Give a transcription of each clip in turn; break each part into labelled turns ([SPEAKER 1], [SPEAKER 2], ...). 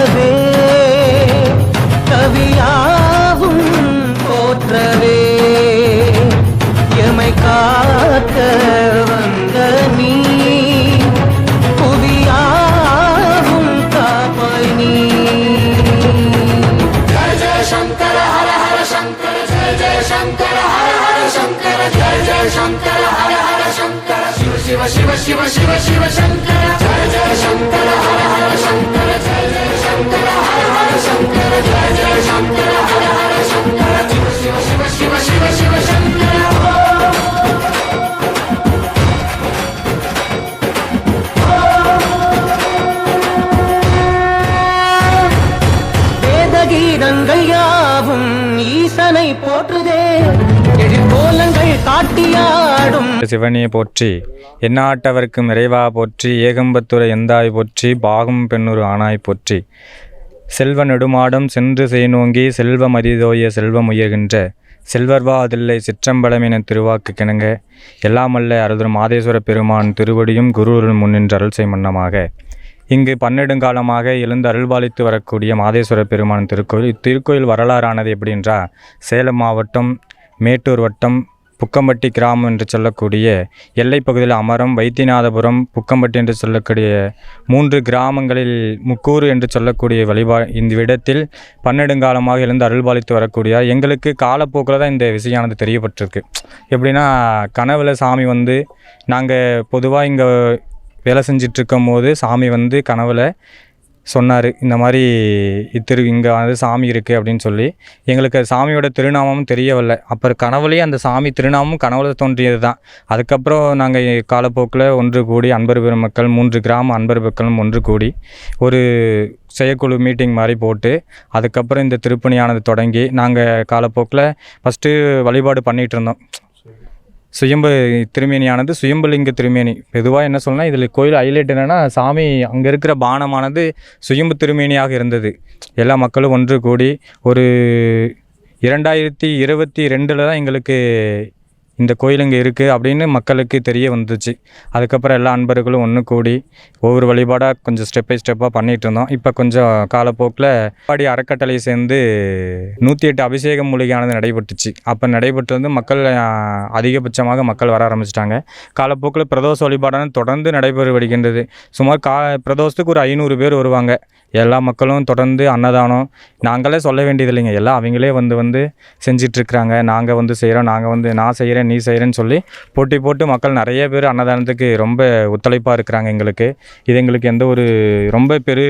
[SPEAKER 1] பாடவே கவியாவும் போற்றவே. எமை காக்க வந்த நீ புவியாவும் காப்பாய் நீ. கீதங்கள் யாவும் ஈசனை போற்றுதே. எழிற்கோலங்கள் காட்டியாடும்.
[SPEAKER 2] போற்றி எண்ணாட்டவர்க்கும் இறைவா போற்றி ஏகம்பத்துரை எந்தாய் போற்றி பாகும் பெண்ணுரு ஆனாய் போற்றி. செல்வ நெடுமாடும் சென்று செய்நோங்கி செல்வம் அரிதோய செல்வம் உயர்கின்ற. செல்வர்வா அதில்லை சிற்றம்பலம் என திருவாக்கு கிணங்க. எல்லாமல்ல அருதரும் மாதேஸ்வர பெருமான் திருவடியும் குருவருள் முன்னின்ற அருள் மன்னமாக. இங்கு பன்னெடுங்காலமாக எழுந்து அருள்பாலித்து வரக்கூடிய மாதேஸ்வர பெருமான் திருக்கோயில். இத்திருக்கோயில் வரலாறானது எப்படின்றா? சேலம் மாவட்டம் மேட்டூர் வட்டம் புக்கம்பட்டி கிராமம் என்று சொல்லக்கூடிய எல்லைப்பகுதியில் அமரம் வைத்தியநாதபுரம் புக்கம்பட்டி என்று சொல்லக்கூடிய மூன்று கிராமங்களில் முக்கூறு என்று சொல்லக்கூடிய வழிபா இந்த இடத்தில் பன்னெடுங்காலமாக எழுந்து அருள்பாலித்து வரக்கூடிய எங்களுக்கு காலப்போக்கில் தான் இந்த விஷயமானது தெரியப்பட்டிருக்கு. எப்படின்னா கனவுல சாமி வந்து நாங்கள் பொதுவாக இங்கே வேலை செஞ்சிட்ருக்கும் போது சாமி வந்து கனவில் சொன்னார் இந்த மாதிரி திரு இங்கே வந்து சாமி இருக்குது அப்படின்னு சொல்லி. எங்களுக்கு சாமியோட திருநாமமும் தெரியவில்லை. அப்புறம் கனவுலேயே அந்த சாமி திருநாமமும் கனவுல தோன்றியது தான் அதுக்கப்புறம் நாங்கள் காலப்போக்கில் ஒன்று கூடி அன்பர் பெருமக்கள் மூன்று கிராம அன்பர் மக்களும் ஒன்று கூடி ஒரு செயற்குழு மீட்டிங் மாதிரி போட்டு அதுக்கப்புறம் இந்த திருப்பணியானது தொடங்கி நாங்கள் காலப்போக்கில் ஃபஸ்ட்டு வழிபாடு பண்ணிகிட்டு இருந்தோம் சுயம்பு திருமேனியானது சுயம்புலிங்க திருமேனி. பொதுவாக என்ன சொல்லலாம் இதில் கோயில் ஹைலைட் என்னென்னா சாமி அங்கே இருக்கிற பானமானது சுயம்பு திருமேனியாக இருந்தது. எல்லா மக்களும் ஒன்று கூடி ஒரு இரண்டாயிரத்தி இருபத்தி ரெண்டில் தான் எங்களுக்கு இந்த கோயில் இங்கே இருக்குது அப்படின்னு மக்களுக்கு தெரிய வந்துச்சு. அதுக்கப்புறம் எல்லா அன்பர்களும் ஒன்று கூடி ஒவ்வொரு வழிபாடாக கொஞ்சம் ஸ்டெப் பை ஸ்டெப்பாக பண்ணிகிட்டு இருந்தோம். இப்போ கொஞ்சம் காலப்போக்கில் பாடி அறக்கட்டளை சேர்ந்து நூற்றி எட்டு அபிஷேக மூலிகையானது நடைபெற்றுச்சு. அப்போ நடைபெற்று வந்து மக்கள் அதிகபட்சமாக மக்கள் வர ஆரம்பிச்சிட்டாங்க. காலப்போக்கில் பிரதோஷ வழிபாடானது தொடர்ந்து நடைபெறு வருகின்றது சுமார் கா பிரதோஷத்துக்கு ஒரு ஐநூறு பேர் வருவாங்க. எல்லா மக்களும் தொடர்ந்து அன்னதானம். நாங்களே சொல்ல வேண்டியது இல்லைங்க எல்லாம் அவங்களே வந்து வந்து செஞ்சிட்ருக்குறாங்க. நாங்கள் வந்து செய்கிறோம் நாங்கள் வந்து நான் செய்கிறேன் நீ செய்கிறேன்னு சொல்லி போட்டி போட்டு மக்கள் நிறைய பேர் அன்னதானத்துக்கு ரொம்ப ஒத்துழைப்பாக இருக்கிறாங்க எங்களுக்கு. இது எங்களுக்கு எந்த ஒரு ரொம்ப பெரு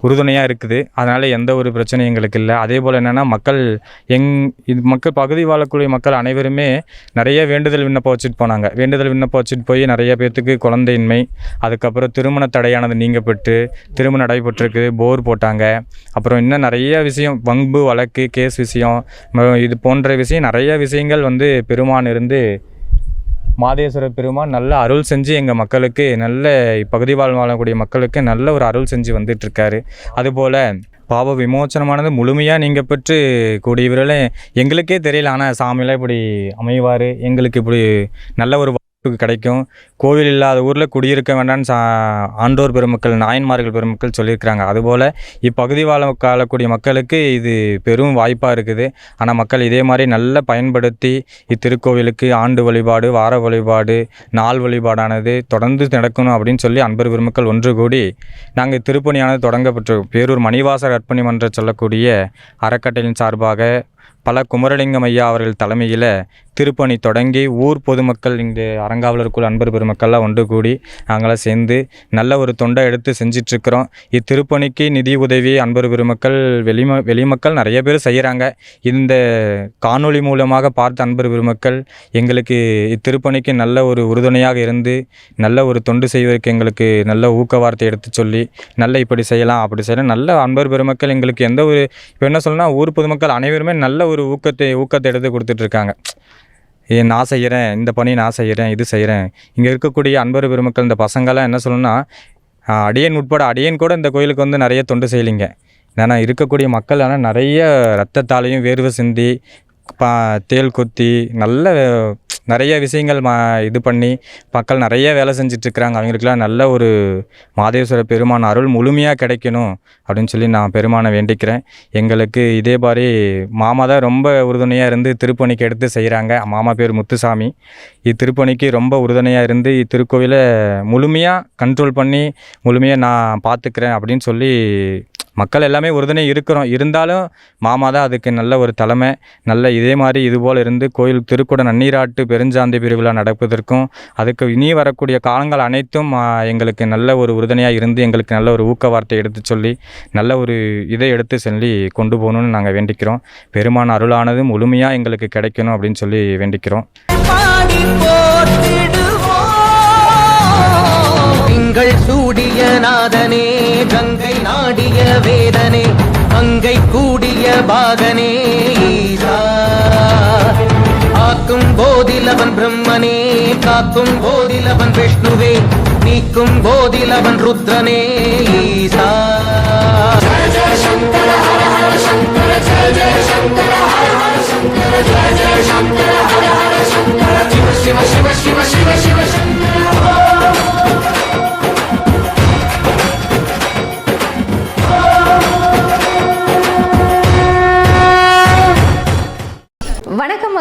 [SPEAKER 2] உறுதுணையாக இருக்குது. அதனால் எந்த ஒரு பிரச்சனையும் எங்களுக்கு இல்லை. அதே போல் என்னென்னா மக்கள் எங் இது மக்கள் பகுதி வாழக்கூடிய மக்கள் அனைவருமே நிறைய வேண்டுதல் விண்ணப்பம் வச்சுட்டு போனாங்க. வேண்டுதல் விண்ணப்பம் வச்சுட்டு போய் நிறைய பேர்த்துக்கு குழந்தையின்மை அதுக்கப்புறம் திருமண தடையானது நீங்கப்பட்டு திருமணம் நடைபெற்றிருக்கு போர் போட்டாங்க. அப்புறம் இன்னும் நிறைய விஷயம் வம்பு வழக்கு கேஸ் விஷயம் ம- இது போன்ற விஷயம் நிறைய விஷயங்கள் வந்து பெருமான் இருந்து மாதேஸ்வர பெருமான் நல்ல அருள் செஞ்சு எங்கள் மக்களுக்கு நல்ல இப்பகுதி வாழ் வாழக்கூடிய மக்களுக்கு நல்ல ஒரு அருள் செஞ்சு வந்துட்டுருக்காரு. அதுபோல் பாவ விமோச்சனமானது முழுமையாக நீங்கள் பெற்று கூடிய எங்களுக்கே தெரியல. ஆனால் சாமியெல்லாம் இப்படி அமைவார் எங்களுக்கு இப்படி நல்ல ஒரு கிடைக்கும். கோவில் இல்லாத ஊரில் குடியிருக்க வேண்டாம்னு சா ஆண்டோர் பெருமக்கள் நாயன்மார்கள் பெருமக்கள் சொல்லியிருக்கிறாங்க. அதுபோல் இப்பகுதி வாழ வாழக்கூடிய மக்களுக்கு இது பெரும் வாய்ப்பாக இருக்குது. ஆனால் மக்கள் இதே மாதிரி நல்லா பயன்படுத்தி இத்திருக்கோவிலுக்கு ஆண்டு வழிபாடு வார வழிபாடு நாள் வழிபாடானது தொடர்ந்து நடக்கணும் அப்படின்னு சொல்லி அன்பர் பெருமக்கள் ஒன்று கூடி நாங்கள் திருப்பணியானது தொடங்கப்பட்டு பேரூர் மணிவாசர் அர்ப்பணி மன்ற சொல்லக்கூடிய அறக்கட்டளையின் சார்பாக பல குமரலிங்கம் ஐயா அவர்கள் தலைமையில் திருப்பணி தொடங்கி ஊர் பொதுமக்கள் இங்கே அரங்காவலருக்குள் அன்பர் பெருமக்கள்லாம் ஒன்று கூடி நாங்களாம் சேர்ந்து நல்ல ஒரு தொண்டை எடுத்து செஞ்சிட்ருக்கிறோம். இத்திருப்பணிக்கு நிதி உதவி அன்பர் பெருமக்கள் வெளிம வெளிமக்கள் நிறைய பேர் செய்கிறாங்க இந்த காணொளி மூலமாக பார்த்த அன்பர் பெருமக்கள் எங்களுக்கு இத்திருப்பணிக்கு நல்ல ஒரு உறுதுணையாக இருந்து நல்ல ஒரு தொண்டு செய்வதற்கு எங்களுக்கு நல்ல ஊக்க வார்த்தை எடுத்து சொல்லி நல்ல இப்படி செய்யலாம் அப்படி செய்யலாம் நல்ல அன்பர் பெருமக்கள் எங்களுக்கு எந்த ஒரு இப்போ என்ன சொல்லணும்னா ஊர் பொதுமக்கள் அனைவருமே நல்ல ஒரு ஊக்கத்தை ஊக்கத்தை எடுத்து கொடுத்துட்ருக்காங்க. ஏ நான் செய்கிறேன் இந்த பணி நான் செய்கிறேன் இது செய்கிறேன் இங்கே இருக்கக்கூடிய அன்பர் பெருமக்கள் இந்த பசங்கள்லாம் என்ன சொல்லணும்னா அடியன் உட்பட அடியன் கூட இந்த கோயிலுக்கு வந்து நிறைய தொண்டு செய்யலிங்க. ஏன்னா இருக்கக்கூடிய மக்கள் ஆனால் நிறைய ரத்தத்தாலையும் வேர்வை சிந்தி பா தேள் கொத்தி நல்ல நிறைய விஷயங்கள் மா இது பண்ணி மக்கள் நிறைய வேலை செஞ்சிட்ருக்கிறாங்க. அவங்களுக்குலாம் நல்ல ஒரு மாதேஸ்வர பெருமான் அருள் முழுமையாக கிடைக்கணும் அப்படின்னு சொல்லி நான் பெருமானை வேண்டிக்கிறேன். எங்களுக்கு இதே மாதிரி மாமா தான் ரொம்ப உறுதுணையாக இருந்து திருப்பணிக்கு எடுத்து செய்கிறாங்க மாமா பேர் முத்துசாமி. இத்திருப்பணிக்கு ரொம்ப உறுதுணையாக இருந்து இத்திருக்கோவிலை முழுமையாக கண்ட்ரோல் பண்ணி முழுமையாக நான் பார்த்துக்கிறேன் அப்படின்னு சொல்லி மக்கள் எல்லாமே உறுதுணை இருக்கிறோம். இருந்தாலும் மாமா தான் அதுக்கு நல்ல ஒரு தலைமை. நல்ல இதே மாதிரி இதுபோல் இருந்து கோயில் திருக்குட நன்னீராட்டு பெருஞ்சாந்தி பிரிவிழா நடப்பதற்கும் அதுக்கு இனி வரக்கூடிய காலங்கள் அனைத்தும் எங்களுக்கு நல்ல ஒரு உறுதுணையாக இருந்து எங்களுக்கு நல்ல ஒரு ஊக்க வார்த்தை எடுத்து சொல்லி நல்ல ஒரு இதை எடுத்து சொல்லி கொண்டு போகணும்னு நாங்கள் வேண்டிக்கிறோம். பெருமான அருளானது முழுமையாக எங்களுக்கு கிடைக்கணும் அப்படின்னு சொல்லி வேண்டிக்கிறோம்.
[SPEAKER 1] திங்கள் சூடிய நாதனே. வேதனே அங்கை கூடிய பாகனே ஈசா ஆக்கும் போதிலவன் பிரம்மனே காக்கும் போதிலவன் விஷ்ணுவே நீக்கும் போதிலவன் ருத்ரனே ஈசா
[SPEAKER 3] சிவ சிவ சிவ சிவ சிவ